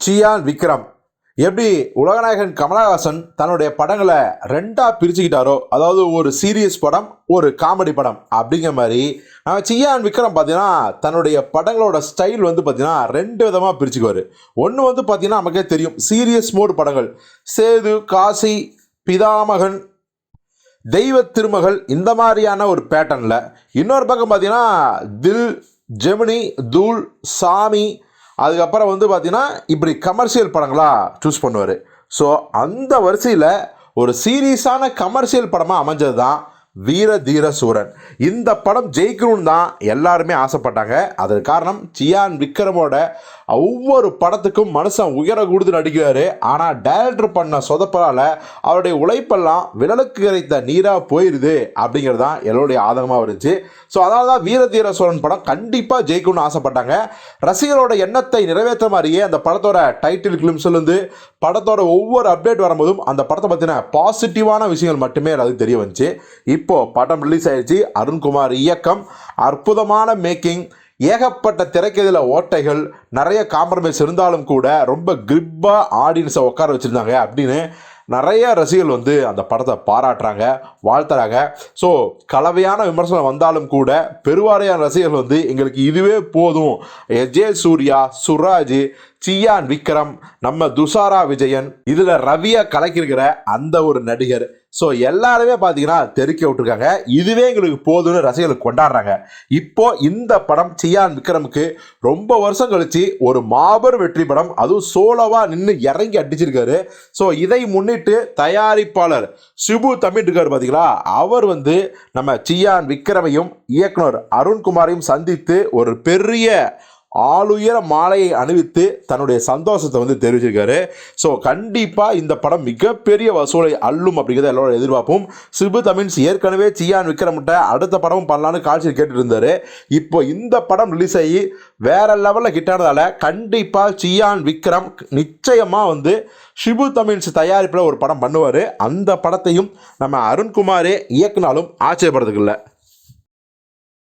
சியான் விக்ரம். எப்படி உலகநாயகன் கமலஹாசன் தன்னுடைய படங்களை ரெண்டாக பிரிச்சுக்கிட்டாரோ அதாவது ஒரு சீரியஸ் படம் ஒரு காமெடி படம் அப்படிங்கிற மாதிரி நம்ம சியான் விக்ரம் பார்த்தீங்கன்னா தன்னுடைய படங்களோட ஸ்டைல் வந்து பார்த்தீங்கன்னா ரெண்டு விதமாக பிரிச்சுக்குவார். ஒன்று வந்து பார்த்தீங்கன்னா நமக்கே தெரியும் சீரியஸ் மோடு படங்கள். சேது காசி பிதாமகன் தெய்வ திருமகள் இந்த மாதிரியான ஒரு பேட்டர்னில் இன்னொரு பக்கம் பார்த்தீங்கன்னா தில் ஜெமினி தூள் சாமி அதுக்கப்புறம் வந்து பார்த்தீங்கன்னா இப்படி கமர்ஷியல் படங்களாக சூஸ் பண்ணுவார். ஸோ அந்த வரிசையில் ஒரு சீரியஸான கமர்ஷியல் படமாக அமைஞ்சது தான் வீர தீர சூரன். இந்த படம் ஜெயிக்கணும்னு தான் எல்லாருமே ஆசைப்பட்டாங்க. அதற்கு காரணம் சியான் விக்ரமோட ஒவ்வொரு படத்துக்கும் மனுஷன் உயர கூடுதல் நடிக்கிறாரு. ஆனால் டைரக்டர் பண்ண சொதப்பலால் அவருடைய உழைப்பெல்லாம் விரலுக்கு கிடைத்த நீராக போயிடுது அப்படிங்கிறது தான் எல்லோருடைய ஆதங்கமாக இருந்துச்சு. ஸோ அதனால தான் வீர தீர சோழன் படம் கண்டிப்பாக ஜெயிக்கணும்னு ஆசைப்பட்டாங்க. ரசிகரோட எண்ணத்தை நிறைவேற்ற மாதிரியே அந்த படத்தோட டைட்டில் கிளிம்ஸ்லேருந்து படத்தோட ஒவ்வொரு அப்டேட் வரும்போதும் அந்த படத்தை பற்றின பாசிட்டிவான விஷயங்கள் மட்டுமே அது தெரிய வந்துச்சு. இப்போ படம் ரிலீஸ் ஆயிடுச்சு அருண்குமார் இயக்கம் அற்புதமான மேக்கிங் ஏகப்பட்ட திரைக்கதையில் ஓட்டைகள் நிறைய காம்ப்ரமைஸ் இருந்தாலும் கூட ரொம்ப கிரிப்பாக ஆடியன்ஸை உட்கார வச்சுருந்தாங்க அப்படின்னு நிறைய ரசிகர்கள் வந்து அந்த படத்தை பாராட்டுறாங்க வாழ்த்துறாங்க. ஸோ கலவையான விமர்சனம் வந்தாலும் கூட பெருவாரியான ரசிகர்கள் வந்து எங்களுக்கு இதுவே போதும். எஜே சூர்யா சுராஜ் சியான் விக்ரம் நம்ம துஷாரா விஜயன் இதில் ரவியை கலக்கிருக்கிற அந்த ஒரு நடிகர். ஸோ எல்லாருமே பார்த்தீங்கன்னா தெருக்கி விட்டுருக்காங்க. இதுவே எங்களுக்கு போதும்னு ரசிகர்கள் கொண்டாடுறாங்க. இப்போ இந்த படம் சியான் விக்ரமுக்கு ரொம்ப வருஷம் கழிச்சு ஒரு மாபெரும் வெற்றி படம். அதுவும் சோலோவாக நின்று இறங்கி அடிச்சிருக்காரு. ஸோ இதை முன்னிட்டு தயாரிப்பாளர் சிபு தமிழ் இருக்காரு பார்த்தீங்களா அவர் வந்து நம்ம சியான் விக்ரமையும் இயக்குனர் அருண்குமாரையும் சந்தித்து ஒரு பெரிய ஆளுயர மாலையை அணிவித்து தன்னுடைய சந்தோஷத்தை வந்து தெரிவிச்சிருக்காரு. ஸோ கண்டிப்பாக இந்த படம் மிகப்பெரிய வசூலை அள்ளும் அப்படிங்கிறத எல்லோரும் எதிர்பார்ப்போம். சிபு தமிழ்ஸ் ஏற்கனவே சியான் விக்ரமிட்ட அடுத்த படமும் பண்ணலான்னு காட்சி கேட்டுட்டு இருந்தார் இப்போ இந்த படம் ரிலீஸ் ஆகி வேற லெவலில் கிட்டானதால கண்டிப்பாக சியான் விக்ரம் நிச்சயமாக வந்து ஷிபு தமிழ்ஸ் தயாரிப்பில் ஒரு படம் பண்ணுவார். அந்த படத்தையும் நம்ம அருண்குமாரே இயக்குனாலும் ஆச்சரியப்படுறதுக்கு இல்லை.